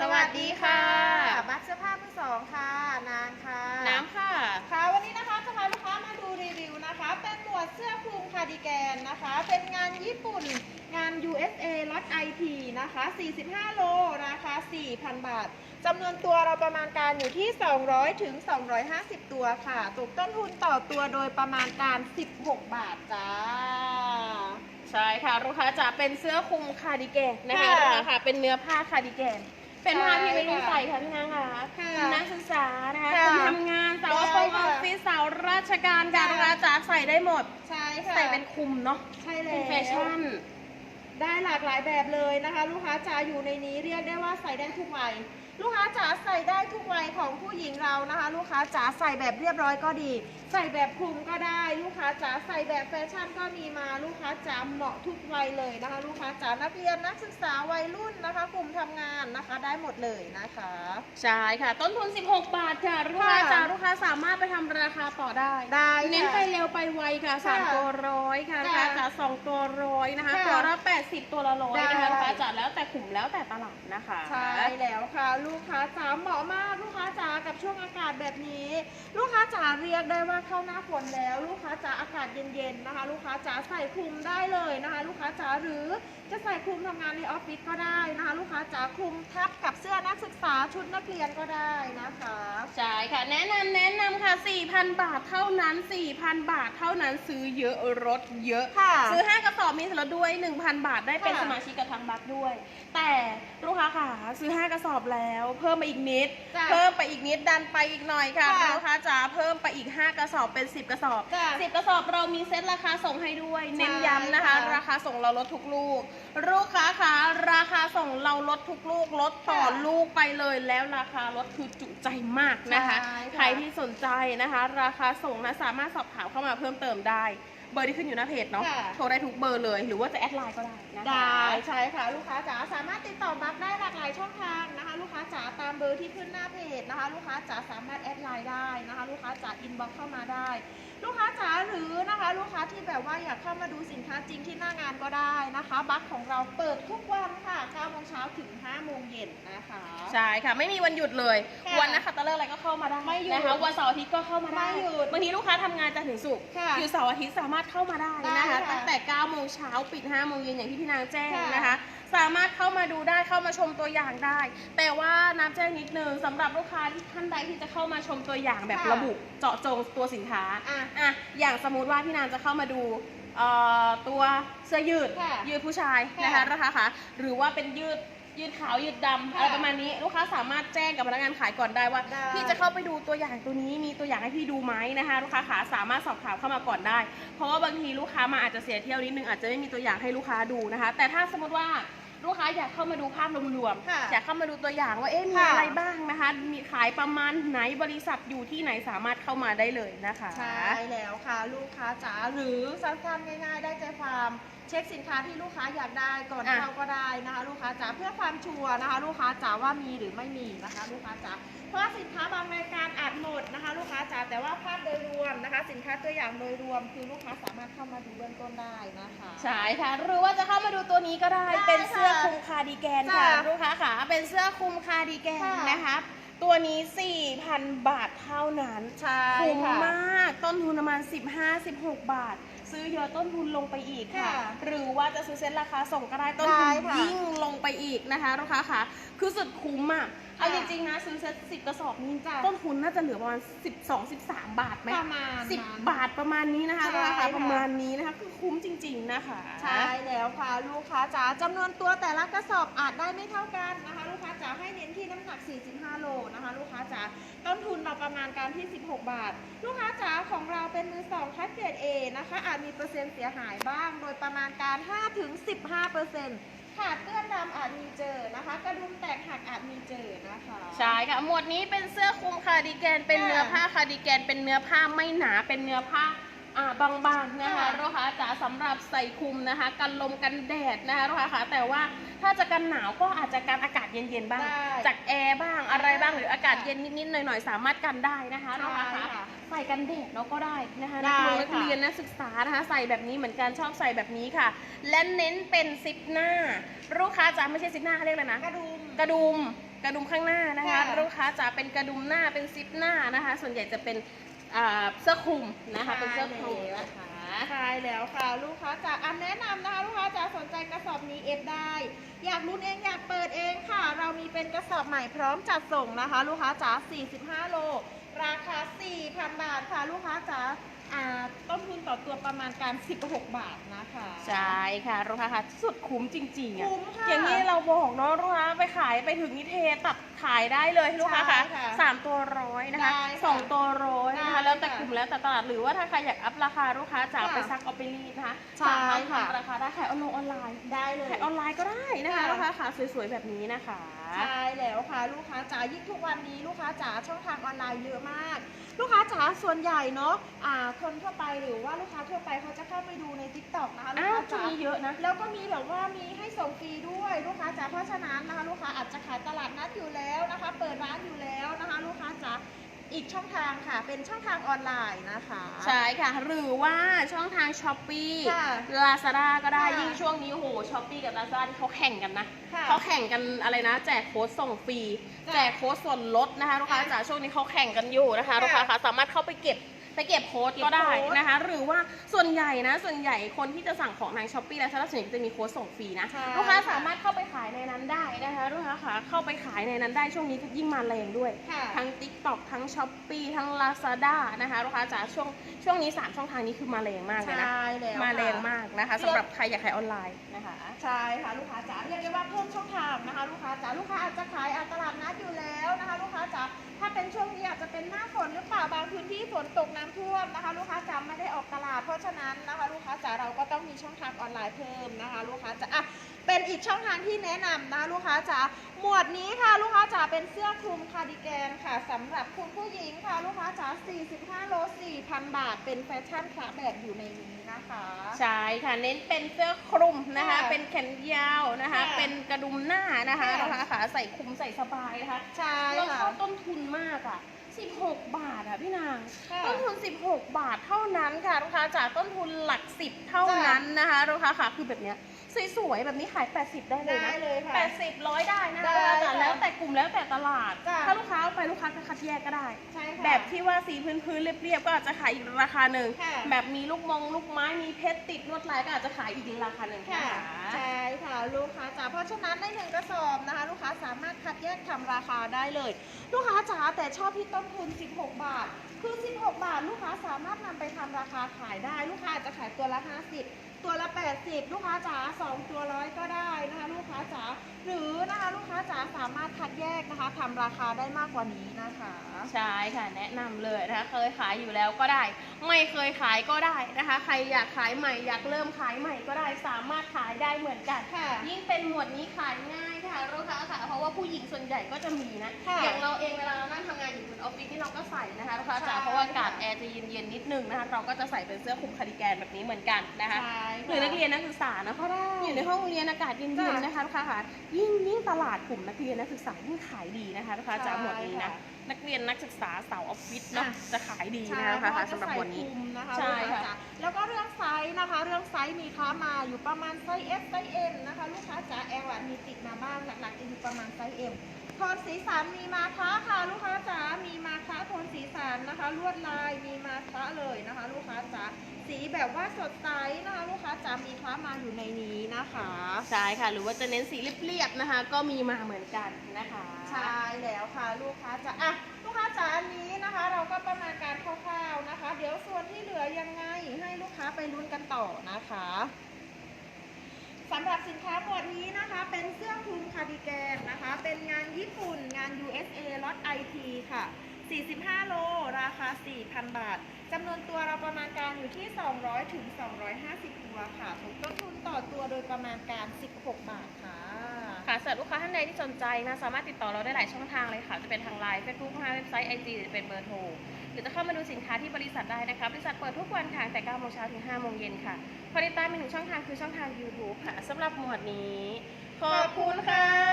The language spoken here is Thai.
สวัสดีค่ะ บัคเสื้อผ้ามือสองค่ะ นางค่ะ น้ำค่ะ ค่ะ วันนี้นะคะจะพาลูกค้ามาดูรีวิวนะคะ เป็นหมวดเสื้อคลุมคาร์ดิแกนนะคะ เป็นงานญี่ปุ่น งาน USA ล็อต IP นะคะ 45 โลนะคะ4,000 บาท จำนวนตัวเราประมาณการอยู่ที่ 200 ถึง 250 ตัวค่ะ ตกต้นทุนต่อตัวโดยประมาณการ 16 บาทจ้าใช่ค่ะลูกค้าจะเป็นเสื้อคลุมคาร์ดิแกนนะคะค่ะลูกค้าค่ะเป็นเนื้อผ้าคาร์ดิแกน เป็นผ้าที่ไม่รุ่นใช่ใส่ค่ะพี่นางค่ะค่ะนักศึกษานะคะค่ะคนทำงานสาวได้อค่ะอฟฟิศสาวราชการการค่ะราจ๋าใส่ได้หมด ใช่ค่ะใส่เป็นคลุมเนาะใช่แล้เป็นวแฟชั่น ได้หลากหลายแบบเลยนะคะ ลูกค้าจ๋าอยู่ในนี้เรียกได้ว่าใส่ได้ทุกวัยลูกค้าจ๋าใส่ได้ทุกวัยของผู้หญิงเรานะคะ ลูกค้าจ๋าใส่แบบเรียบร้อยก็ดี ใส่แบบคลุมก็ได้ลูกค้าจ๋าใส่แบบแฟชั่นก็มีมาลูกค้าจ๋าเหมาะทุกวัยเลยนะคะ ลูกค้าจ๋านักเรียนนักศึกษาวัยรุ่นนะคะ กลุ่มทำงานนะคะ ได้หมดเลยนะคะใช่ค่ะ ต้นทุน 16 บาทค่ะลูกค้าค่ะจ๋าลูกค้าสามารถไปทำราคาต่อได้ได้ค่ะเน้นไปเร็วไปไวค่ะสามค่ะตัวร้อยค่ะลูกค่ะค้าจ๋าสองตัวร้อยนะคะค่ะตัวละ80ตัวละร้อยนะคะได้ลูกค้าจ๋าแล้วแต่กลุ่มแล้วแต่ตลาดนะคะใช่แล้วค่ะ ลูกค้าจ๋าเหมาะมากลูกค้าจ๋ากับช่วงอากาศแบบนี้ ลูกค้าจ๋าเรียกได้ว่าเข้าหน้าฝนแล้ว ลูกค้าจ๋าอากาศเย็นๆนะคะ ลูกค้าจ๋าใส่คลุมได้เลยนะคะ ลูกค้าจ๋าหรือจะใส่คลุมทำงานในออฟฟิศก็ได้นะคะ ลูกค้าจ๋าคลุมทับกับเสื้อนักศึกษาชุดนักเรียนก็ได้นะคะใช่ค่ะแนะนำแนะนำค่ะ 4,000 บาทเท่านั้น 4,000 บาทเท่านั้นซื้อเยอะลดเยอะค่ะ ซื้อ 5 กระสอบมีส่วนลดด้วย 1,000 บาทได้เป็นค่ะสมาชิกกับทางบัคด้วย แต่ลูกค้าค่ะซื้อ 5 กระสอบแล้ว เพิ่มมาอีกนิดจ้ะเพิ่มไปอีกนิดดันไปอีกหน่อยค่ะค่ะลูกค้าจ๋าเพิ่มไปอีก 5 กระสอบเป็น 10 กระสอบ จ้ะ10 กระสอบเรามีเซ็ตราคาส่งให้ด้วยใช่เน้นย้ำนะคะ ค่ะราคาส่งเราลดทุกลูก ลูกค้าค่ะราคาส่งเราลดทุกลูกลดต่อค่ะลูกไปเลย แล้วราคาลดคือจุใจมากนะคะใช่ค่ะ ใครที่สนใจนะคะ ราคาส่งนะสามารถสอบถามเข้ามาเพิ่มเติมได้ เบอร์ที่ขึ้นอยู่หน้าเพจเนาะค่ะ โทรได้ทุกเบอร์เลย หรือว่าจะแอดไลน์ก็ได้นะคะ ได้ใช่ค่ะ ลูกค้าจ๋าสามารถติดต่อบัคได้หลากหลายช่องทางนะคะ ลูกค้าจ๋าตามเบอร์ที่ขึ้นหน้าเพจนะคะ ลูกค้าจ๋าสามารถแอดไลน์ได้นะคะ ลูกค้าจ๋าอินบ็อกเข้ามาได้ ลูกค้าจ๋าหรือนะคะ ลูกค้าที่แบบว่าอยากเข้ามาดูสินค้าจริงที่หน้างานก็ได้นะคะ บัคของเราเปิดทุกวันค่ะ9โมงเช้าถึง5โมงเย็นนะคะ ใช่ค่ะ ไม่มีวันหยุดเลย ค่ะวันนักขัตฤกษ์อะไรก็เข้ามาได้ไม่หยุดนะคะวันเสาร์อาทิตย์ก็เข้ามาได้ไม่หยุดบางทีลูกค้าทำงานจันทร์ถึงศุกร์ค่ะอยู่เสาร์อาทิตย์สามารถเข้ามาได้นะคะ ได้ค่ะตั้งแต่ 9 โมงเช้าปิด 5 โมงเย็นอย่างที่พี่นางแจ้งค่ะนะคะสามารถเข้ามาดูได้เข้ามาชมตัวอย่างได้ แต่ว่าน้ำแจ้งนิดนึงสำหรับลูกค้าที่ท่านใดที่จะเข้ามาชมตัวอย่างแบบค่ะระบุเจาะจงตัวสินค้าอะอะอย่างสมมุติว่าพี่นางจะเข้ามาดูเอ่อตัวเสื้อยืดค่ะยืดผู้ชายนะคะค่ะ ราคาค่ะหรือว่าเป็นยืด ยืดขาวยืดดำค่ะอะไรประมาณนี้ลูกค้าสามารถแจ้งกับพนักงานขายก่อนได้ว่าได้พี่จะเข้าไปดูตัวอย่างตัวนี้มีตัวอย่างให้พี่ดูไหมนะคะ ลูกค้าขาสามารถสอบถามเข้ามาก่อนได้ เพราะว่าบางทีลูกค้ามาอาจจะเสียเที่ยวนิดนึงอาจจะไม่มีตัวอย่างให้ลูกค้าดูนะคะ แต่ถ้าสมมติว่าลูกค้าอยากเข้ามาดูภาพรวมค่ะๆอยากเข้ามาดูตัวอย่างว่าเอ๊ะมีค่ะอะไรบ้างนะคะ มีขายประมาณไหนบริษัทอยู่ที่ไหนสามารถเข้ามาได้เลยนะคะใช่แล้วค่ะ ลูกค้าจ๋าหรือสั้นๆง่าย ๆ ได้ใจความ เช็คสินค้าที่ลูกค้าอยากได้ก่อนอะ เข้าก็ได้นะคะ ลูกค้าจ๋าเพื่อความชัวร์นะคะ ลูกค้าจ๋าว่ามีหรือไม่มีนะคะ ลูกค้าจ๋าเพราะว่าสินค้าบางรายการอาจหมดนะคะ ลูกค้าจ๋าแต่ว่าภาพโดยรวมนะคะ สินค้าตัวอย่างโดยรวม คือลูกค้าสามารถเข้ามาดูเบื้องต้นได้นะคะ ใช่ค่ะ หรือว่าจะเข้ามาดูตัวนี้ก็ได้ ได้เป็นเสื้อค่ะคลุมคาร์ดิแกนค่ะจ้ะลูกค้าค่ะ เป็นเสื้อคลุมคาร์ดิแกนค่ะ นะคะตัวนี้ 4,000 บาทเท่านั้น ใช่คุ้มค่ะ มาก ต้นทุนประมาณ 15-16 บาท ซื้อเยอะต้นทุนลงไปอีกค่ะ ค่ะหรือว่าจะซื้อเซ็ตราคาส่งก็ได้ต้นทุได้นค่ะยิ่งลงไปอีกนะคะลูกค้าค่ะคือสุดคุ้มอะเอาค่ะจริงๆนะซื้อเซ็ต10กระสอบนี้จ้ะ ต้นทุนน่าจะเหลือประมาณ 12-13 บาทไหมประมาณสิบนั้น บาทประมาณนี้นะคะใช่ราคาค่ะ ประมาณนี้นะคะคือคุ้มจริง ๆนะคะ ใช่แล้วค่ะลูกค้าจ๋าจำนวนตัวแต่ละกระสอบอาจได้ไม่เท่ากันนะคะ ลูกค้าจ๋าให้เน้น ที่น้ำหนัก 45 โลนะคะ ลูกค้าจ๋าต้นทุนเราประมาณการที่ 16 บาท ลูกค้าจ๋าของเราเป็นมือสองคัดเกรด A นะคะ อาจมีเปอร์เซ็นต์เสียหายบ้าง โดยประมาณการ 5-15เปอร์เซ็นต์ขาดเปื้อนดำอาจมีเจอนะคะ กระดุมแตกหักอาจมีเจอนะคะ ใช่ค่ะ หมวดนี้เป็นเสื้อคลุมคาร์ดิแกน เป็นค่ะเนื้อผ้าคาร์ดิแกน เป็นเนื้อผ้าไม่หนา เป็นเนื้อผ้าอ่าบางๆนะคะค่ะลูกค้าจ๋าสำหรับใส่คลุมนะคะ กันลมกันแดดนะคะลูกค้าค่ะแต่ว่า ถ้าจะกันหนาวก็อาจจะกันอากาศเย็นๆบ้าง ได้จากแอร์บ้างอะไรบ้างได้หรืออากาศเย็นนิดๆหน่อยๆสามารถกันได้นะคะใช่ลูกค้าค่ะค่ะใส่กันแดดเราก็ได้นะคะได้นักเรียนนักค่ะ เรียนนักศึกษานะคะใส่แบบนี้เหมือนกันชอบใส่แบบนี้ค่ะ และเน้นเป็นซิปหน้า ลูกค้าจ๋าไม่ใช่ซิปหน้าเขาเรียกอะไรนะ กระดุม กระดุมกระดุมข้างหน้านะคะค่ะลูกค้าจะเป็นกระดุมหน้าเป็นซิปหน้านะคะ ส่วนใหญ่จะเป็นอ่าเสื้อคลุมนะคะ เป็นเสื้อคลุมนะคะ ใช่แล้วค่ะ ลูกค้าจ๋าอันากรุ่นเองอยากเปิดเองค่ะ เรามีเป็นกระสอบใหม่พร้อมจัดส่งนะคะ ลูกค้าจ๋า 45 โล ราคา 4,000 บาทค่ะ ลูกค้าจ๋าอ่าต้นทุนต่อตัวประมาณการ 16 บาทนะคะ ใช่ค่ะลูกค้าค่ะสุดคุ้มจริงๆอะคุ้มค่ะ อย่างนี้ เราบอกเนาะลูกค้าไปขายไปถึงนิเทศตัดขายได้เลยลูกค้าค่ะใช่ค่ะสามตัวร้อยนะคะได้ค่ะสองตัวร้อยนะได้คะแล้วแต่ค่ะกลุ่มแล้วแต่ตลาดหรือว่าถ้าใครอยากอัพราคาลูกค้าจะเอาค่ะไปซักเอาไปรีดนะคะใช่สามารถค่ะ ทำราคาได้ขายออนออนไลน์ได้เลย ขายออนไลน์ก็ได้นะคะค่ะ ลูกค้าค่ะสวยๆแบบนี้นะคะ ใช่แล้วค่ะ ลูกค้าจ๋ายิ่งทุกวันนี้ลูกค้าจ๋าช่องทางออนไลน์เยอะมาก ลูกค้าจ๋าส่วนใหญ่เนาะอ่าคนทั่วไปหรือว่าลูกค้าทั่วไปเขาจะเข้าไปดูใน t ิ k t o k นะคะลูกอ้าวค้าช่วงจ๋านี้เยอะนะ แล้วก็มีแบบว่ามีให้ส่งฟรีด้วยลูกค้าจ๋าเพราะฉะนั้นนะคะลูกค้าอาจจะขายตลาดนัดอยู่แล้วนะคะ เปิดร้านอยู่แล้วนะคะ ลูกค้าจ๋าอีกช่องทางค่ะ เป็นช่องทางออนไลน์นะคะ ใช่ค่ะ หรือว่าช่องทางช้อปปี้ค่ะลาซาด้าก็ได้ค่ะยิ่งช่วงนี้โอ้โหช้อปปี้กับลาซาด้าเขาแข่งกันนะค่ะเขาแข่งกันอะไรนะ แจกโค้ดส่งฟรีจ้ะแจกโค้ดส่วนลดนะคะ ลูกค้าค่ะจ๋าช่วงนี้เขาแข่งกันอยู่นะคะค่ะลูกค้าคะสามารถเข้าไปเก็บ ไปเก็บโค้ดเก็บก็ได้โค้ดนะคะ หรือว่าส่วนใหญ่นะ ส่วนใหญ่คนที่จะสั่งของทางช้อปปี้และซาด้าส่วนใหญ่จะมีโค้ดส่งฟรีนะใช่ ลูกค้าสามารถเข้าไปขายในนั้นได้นะคะลูกค้าคะเข้าไปขายในนั้นได้ช่วงนี้ยิ่งมาแรงด้วย ค่ะ ทั้ง TikTok ทั้ง s h อ p e e ทั้ง Lazada นะคะลูกค้าจ๋าช่วงช่วงนี้ 3 ช่องทางนี้คือมาแรงมากเลยนะ ใช่แล้วมาแรงค่ะมากนะคะสำหรับใครอยากขายออนไลน์นะคะ ใช่ค่ะลูกค้าจ๋าเรียกได้ว่าเพิ่มช่องทางนะคะลูกค้าจ๋าลูกค้าอาจจะขายอาตลาดนัดอยู่แล้วนะคะ ลูกค้าจ๋าถ้าเป็นช่วงนี้อาจจะเป็นหน้าฝนหรือเปล่าบางพื้นที่ฝนตกน้ำท่วมนะคะ ลูกค้าจำไม่ได้ออกตลาดเพราะฉะนั้นนะคะ ลูกค้าจ๋าเราก็ต้องมีช่องทางออนไลน์เพิ่มนะคะ ลูกค้าจ๋าอะ เป็นอีกช่องทางที่แนะนำนะคะลูกค้าจ๋าหมวดนี้ค่ะลูกค้าจ๋าเป็นเสื้อคลุมคาร์ดิแกนค่ะสำหรับคุณผู้หญิงค่ะลูกค้าจ๋า45 โล 4,000 บาท เป็นแฟชั่นคลาสแบบอยู่ในนี้นะคะ ใช่ค่ะเน้นเป็นเสื้อคลุมนะคะ ค่ะเป็นแขนยาวนะคะ ค่ะเป็นกระดุมหน้านะคะค่ะลูกค้าขาใส่คลุมใส่สบายนะคะใช่เราค่ะเข้าต้นทุนมากอะ 16 บาทอะพี่นาง ค่ะต้นทุน 16 บาทเท่านั้นค่ะลูกค้าจากต้นทุนหลัก 10 เท่านั้นนะคะลูกค้าค่ะคือแบบเนี้ยสวยๆแบบนี้ขาย 80 ได้เลยนะได้เลยค่ะ80ร้อยได้นะได้คะแต่ค่ะแล้วแต่กลุ่มแล้วแต่ตลาด จ้ะ ถ้าลูกค้าเอาไปลูกค้าจะคัดแยกก็ได้ ใช่ค่ะ แบบที่ว่าสีพื้นๆเรียบๆก็อาจจะขายอีกราคาหนึ่ง ค่ะ แบบมีลูกมงลูกไม้มีเพชรติดลวดลายก็อาจจะขายอีกราคาหนึ่งค่ะนะคะใช่ค่ะลูกค้าจ๋าเพราะฉะนั้นในหนึ่งกระสอบนะคะ ลูกค้าสามารถคัดแยกทำราคาได้เลย ลูกค้าจ๋าแต่ชอบที่ต้นทุน 16 บาท คือ 16 บาท ลูกค้าสามารถนำไปทำราคาขายได้ ลูกค้าอาจจะขายตัวละ 50 ตัวละ 80 ลูกค้าจ๋า2 ตัวร้อยก็ได้นะคะ ลูกค้าจ๋าหรือนะคะลูกค้าจ๋าสามารถคัดแยกนะคะทำราคาได้มากกว่านี้นะคะ ใช่ค่ะแนะนำเลยนะคะ เคยขายอยู่แล้วก็ได้ ไม่เคยขายก็ได้นะคะ ใครอยากขายใหม่อยากเริ่มขายใหม่ก็ได้สามารถขายได้เหมือนกันค่ะยิ่งเป็นหมวดนี้ขายง่ายค่ะลูกค้าค่ะเพราะว่าผู้หญิงส่วนใหญ่ก็จะมีนะค่ะอย่างเราเองเวลาเรานั่งทำงานอยู่บนออฟฟิศที่เราก็ใส่นะคะลูกค้าจ๋าใช่เพราะว่าอากาศแอร์จะเย็นๆนิดนึงนะคะเราก็จะใส่เป็นเสื้อคลุมคาร์ดิแกนแบบนี้เหมือนกันนะคะ ใช่หรือนักเรียนนักศึกษานะก็ได้อยู่ในห้องเรียนอากาศเย็นจ้ะๆนะคะลูกค้าค่ะยิ่งยิ่งตลาดกลุ่มนักเรียนนักศึกษายิ่งขายดีนะคะลูกค้าจ๋าหมวดนี้นะใช่ค่ะนักเรียนนักศึกษาสาวออฟฟิศเนาะอะจะขายดีใช่นะคะเพราะว่าสำหรับหมวดนี้จะใส่คลุมนะคะใช่ลูกค้าค่ะจ๋าแล้วก็เรื่องไซส์นะคะ เรื่องไซส์มีค้ามาอยู่ประมาณไซส์ S ไซส์ M นะคะ ลูกค้าจ๋าแอลอะมีติดมาบ้างหลักๆจะอยู่ประมาณไซส์ M โทนสีสันมีมาค้าค่ะลูกค้าจ๋า มีมาค้าโทนสีสันนะคะ ลวดลายมีมาค้าเลยนะคะ ลูกค้าจ๋า สีแบบว่าสดใสนะคะ ลูกค้าจ๋า มีค้ามาอยู่ในนี้นะคะ ใช่ค่ะ หรือว่าจะเน้นสีเรียบๆนะคะ ก็มีมาเหมือนกันนะคะ ใช่แล้วค่ะลูกค้าจ๋า อะลูกค้าจ๋าอันนี้นะคะ เราก็ประมาณการคร่าวๆนะคะ เดี๋ยวส่วนที่เหลือยังไงให้ลูกค้าไปลุ้นกันต่อนะคะ สำหรับสินค้าหมวดนี้นะคะเป็นเสื้อคลุมคาร์ดิแกนนะคะ เป็นงานญี่ปุ่นงาน USA ล็อต IT ค่ะ 45 โล ราคา 4,000 บาทจำนวนตัวเราประมาณการอยู่ที่ 200 ถึง 250 ตัวค่ะถูกต้นทุนต่อตัวโดยประมาณการ 16 บาทค่ะค่ะสำหรับลูกค้าท่านใดที่สนใจนะ สามารถติดต่อเราได้หลายช่องทางเลยค่ะ จะเป็นทางไลน์เฟซบุ๊กทางเว็บไซต์ไอจีหรือเป็นเบอร์โทร หรือจะเข้ามาดูสินค้าที่บริษัทได้นะคะ บริษัทเปิดทุกวันค่ะแต่9โมงเช้าถึง5โมงเย็นค่ะพอติดตามมีหนึ่งช่องทางคือช่องทาง YouTube ค่ะสำหรับหมวดนี้ ขอบคุณค่ะ